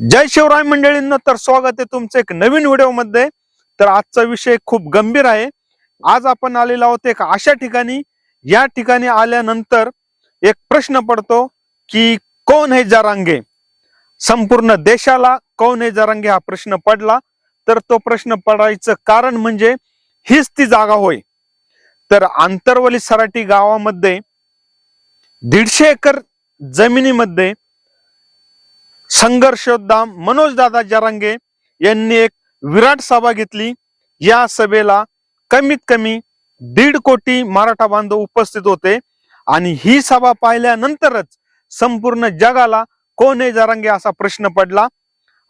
जय शिवराय मंडळींना तर स्वागत आहे तुमचं एक नवीन व्हिडिओमध्ये. तर आजचा विषय खूप गंभीर आहे. आज आपण आलेलो आहोत एक अशा ठिकाणी. या ठिकाणी आल्यानंतर एक प्रश्न पडतो की कोण हे जरांगे? संपूर्ण देशाला कोण हे जरांगे हा प्रश्न पडला. तर तो प्रश्न पडायचं कारण म्हणजे हीच ती जागा होय. तर आंतरवली सराटी गावामध्ये दीडशे एकर जमिनीमध्ये संघर्ष मनोजदादा जरांगे यांनी एक विराट सभा घेतली. या सभेला कमीत कमी दीड कोटी मराठा बांधव उपस्थित होते. आणि ही सभा पाहिल्यानंतरच संपूर्ण जगाला कोण आहे जरांगे असा प्रश्न पडला.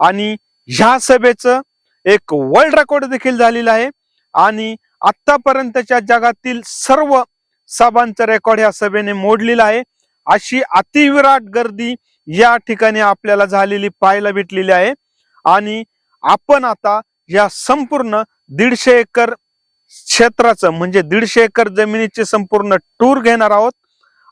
आणि ह्या सभेचं एक वर्ल्ड रेकॉर्ड देखील झालेलं आहे. आणि आतापर्यंतच्या जगातील सर्व सभांचा रेकॉर्ड या सभेने मोडलेला आहे. अशी अतिविराट गर्दी या ठिकाणी आपल्याला झालेली पाहायला भेटलेली आहे. आणि आपण आता या संपूर्ण दीडशे एकर क्षेत्राचं म्हणजे दीडशे एकर जमिनीचे संपूर्ण टूर घेणार आहोत.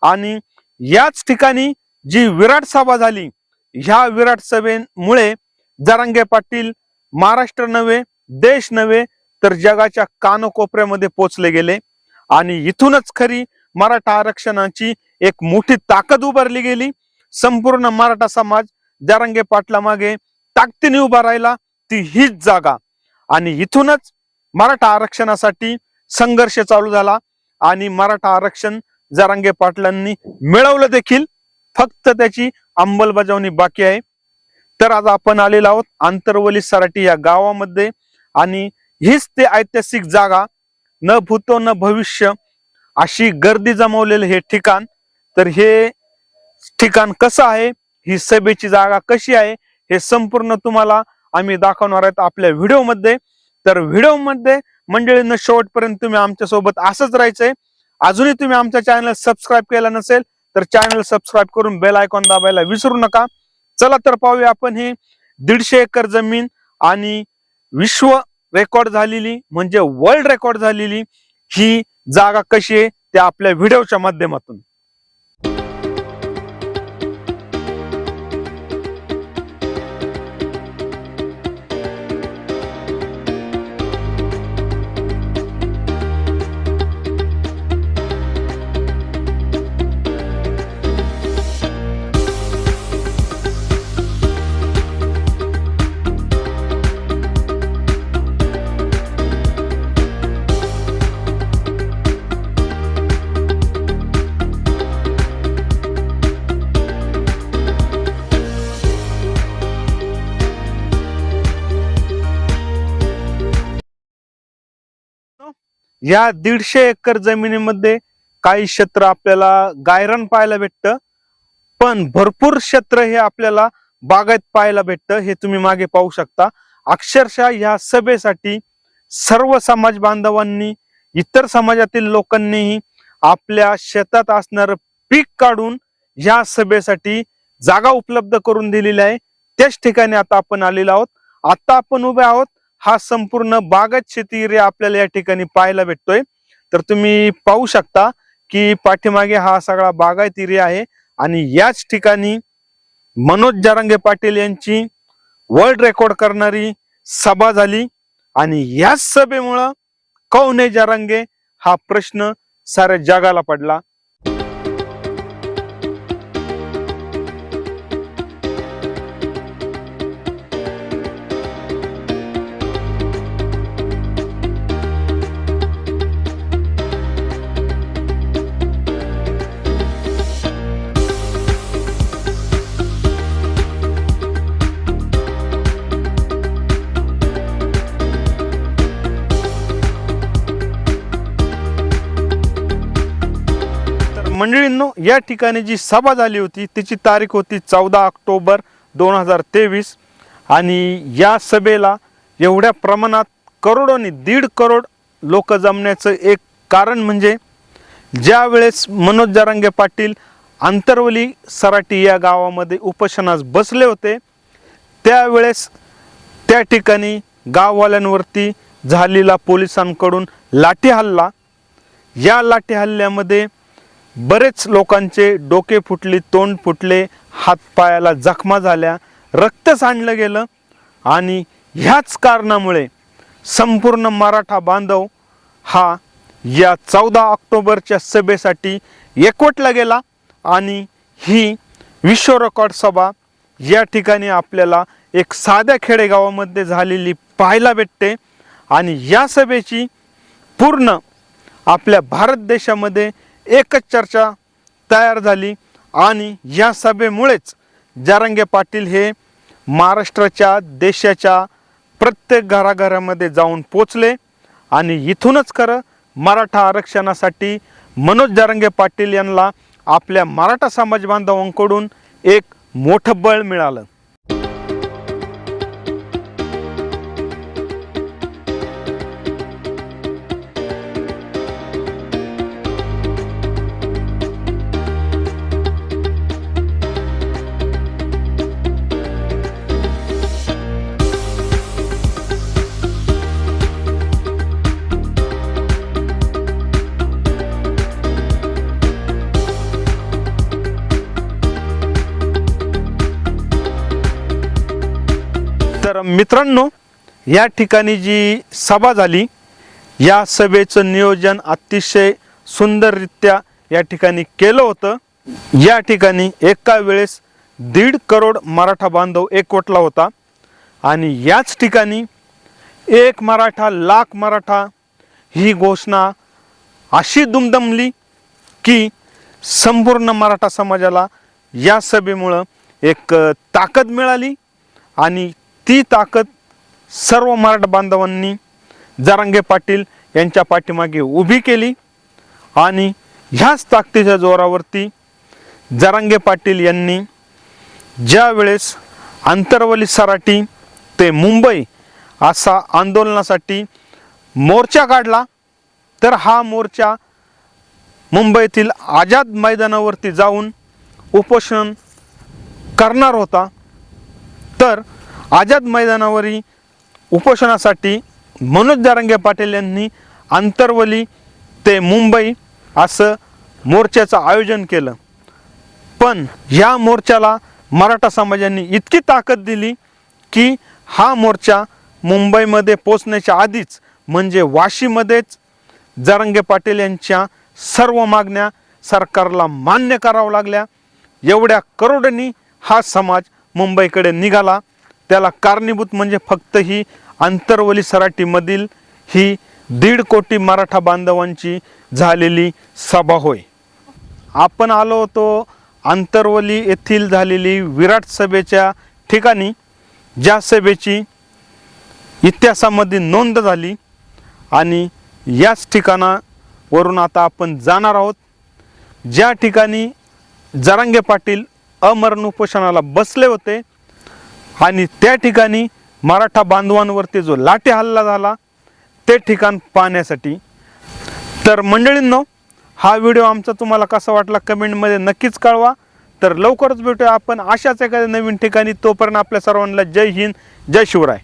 आणि याच ठिकाणी जी विराट सभा झाली ह्या विराट सभेमुळे जरांगे पाटील महाराष्ट्र नव्हे देश नव्हे तर जगाच्या कानकोपऱ्यामध्ये पोचले गेले. आणि इथूनच खरी मराठा आरक्षणाची एक मोठी ताकद उभारली गेली. संपूर्ण मराठा समाज जरांगे पाटलामागे ताकदीने उभा राहिला ती हीच जागा. आणि इथूनच मराठा आरक्षणासाठी संघर्ष चालू झाला आणि मराठा आरक्षण जरांगे पाटलांनी मिळवलं देखील. फक्त त्याची अंमलबजावणी बाकी आहे. तर आज आपण आलेलो आहोत आंतरवली सराटी या गावामध्ये आणि हीच ते ऐतिहासिक जागा. न भूतो न भविष्य अशी गर्दी जमवलेलं हे ठिकाण. तर हे ठिकाण कसं आहे? ही सभेची जागा कशी आहे? हे संपूर्ण तुम्हाला आम्ही दाखवणार आहेत आपल्या व्हिडिओमध्ये. तर व्हिडिओमध्ये मंडळींना शेवटपर्यंत तुम्ही आमच्यासोबत असंच राहायचंय. अजूनही तुम्ही आमच्या चॅनल सबस्क्राईब केला नसेल तर चॅनल सबस्क्राईब करून बेल आयकॉन दाबायला विसरू नका. चला तर पाहूया आपण ही दीडशे एकर जमीन आणि विश्व रेकॉर्ड झालेली म्हणजे वर्ल्ड रेकॉर्ड झालेली ही जागा कशी आहे? त्या आपल्या व्हिडिओच्या माध्यमातून. या दीडशे एकर जमिनीमध्ये काही क्षेत्र आपल्याला गायरन पाहायला भेटतं पण भरपूर क्षेत्र हे आपल्याला बागायत पाहायला भेटतं हे तुम्ही मागे पाहू शकता. अक्षरशः या सभेसाठी सर्व समाज बांधवांनी इतर समाजातील लोकांनीही आपल्या शेतात असणार पीक काढून या सभेसाठी जागा उपलब्ध करून दिलेली आहे. त्याच ठिकाणी आता आपण आलेलो आहोत. आता आपण उभे आहोत हा संपूर्ण बागायत शेती एरिया आपल्याला या ठिकाणी पाहायला भेटतोय. तर तुम्ही पाहू शकता की पाठीमागे हा सगळा बागायत एरिया आहे आणि याच ठिकाणी मनोज जारंगे पाटील यांची वर्ल्ड रेकॉर्ड करणारी सभा झाली आणि याच सभेमुळं कौने जारंगे हा प्रश्न साऱ्या जगाला पडला. मंडळींनो या ठिकाणी जी सभा झाली होती तिची तारीख होती चौदा ऑक्टोबर दोन हजार तेवीस. आणि या सभेला एवढ्या प्रमाणात करोडोनी दीड करोड लोक जमण्याचं एक कारण म्हणजे ज्यावेळेस मनोज जरांगे पाटील आंतरवली सराटी या गावामध्ये उपोषणास बसले होते त्यावेळेस त्या ठिकाणी गाववाल्यांवरती झालेला पोलिसांकडून लाठी हल्ला या लाठी हल्ल्यामध्ये बरेच लोकांचे डोके फुटले तोंड फुटले हातपायाला जखमा झाल्या रक्त सांडलं गेलं आणि ह्याच कारणामुळे संपूर्ण मराठा बांधव हा या चौदा ऑक्टोबरच्या सभेसाठी एकवटला गेला आणि ही विश्व रेकॉर्ड सभा या ठिकाणी आपल्याला एक साध्या खेडेगावामध्ये झालेली पाहायला भेटते आणि या सभेची पूर्ण आपल्या भारत देशामध्ये एकच चर्चा तयार झाली आणि या सभेमुळेच जारंगे पाटील हे महाराष्ट्राच्या देशाच्या प्रत्येक घराघरामध्ये जाऊन पोचले. आणि इथूनच खरं मराठा आरक्षणासाठी मनोज जारंगे पाटील यांना आपल्या मराठा समाज बांधवांकडून एक मोठं बळ मिळालं. तर मित्रांनो या ठिकाणी जी सभा झाली या सभेचं नियोजन अतिशय सुंदररित्या या ठिकाणी केलं होतं. या ठिकाणी एका वेळेस दीड करोड मराठा बांधव एकवटला होता. आणि याच ठिकाणी एक मराठा लाख मराठा ही घोषणा अशी दुमदमली की संपूर्ण मराठा समाजाला या सभेमुळं एक ताकद मिळाली आणि ती ताकद सर्व मराठा बांधवांनी जरांगे पाटील यांच्या पाठीमागे उभी केली आणि ह्याच ताकदीच्या जोरावरती जरांगे पाटील यांनी ज्या वेळेस आंतरवली सराटी ते मुंबई असा आंदोलनासाठी मोर्चा काढला तर हा मोर्चा मुंबईतील आझाद मैदानावरती जाऊन उपोषण करणार होता. तर आझाद मैदानावरील उपोषणासाठी मनोज दारंगे पाटील यांनी आंतरवली ते मुंबई असं मोर्चाचं आयोजन केलं. पण या मोर्चाला मराठा समाजाने इतकी ताकद दिली की हा मोर्चा मुंबईमध्ये पोचण्याच्या आधीच म्हणजे वाशीमध्येच जरंगे पाटील यांच्या सर्व मागण्या सरकारला मान्य करावं लागल्या. एवढ्या करोडांनी हा समाज मुंबईकडे निघाला. त्याला कारणीभूत म्हणजे फक्त ही आंतरवली सराटीमधील ही दीड कोटी मराठा बांधवांची झालेली सभा होय. आपण आलो होतो आंतरवली येथील झालेली विराट सभेच्या ठिकाणी ज्या सभेची इतिहासामध्ये नोंद झाली आणि याच ठिकाणावरून आता आपण जाणार आहोत. ज्या ठिकाणी जरांगे पाटील अमरण उपोषणाला बसले होते आणि त्या ठिकाणी मराठा बांधवांवरती जो लाटे हल्ला झाला ते ठिकाण पाहण्यासाठी. तर मंडळींनो हा व्हिडिओ आमचा तुम्हाला कसा वाटला कमेंटमध्ये नक्कीच कळवा. तर लवकरच भेटूया आपण अशाच एखाद्या नवीन ठिकाणी. तोपर्यंत आपल्या सर्वांना जय हिंद जय शिवराय.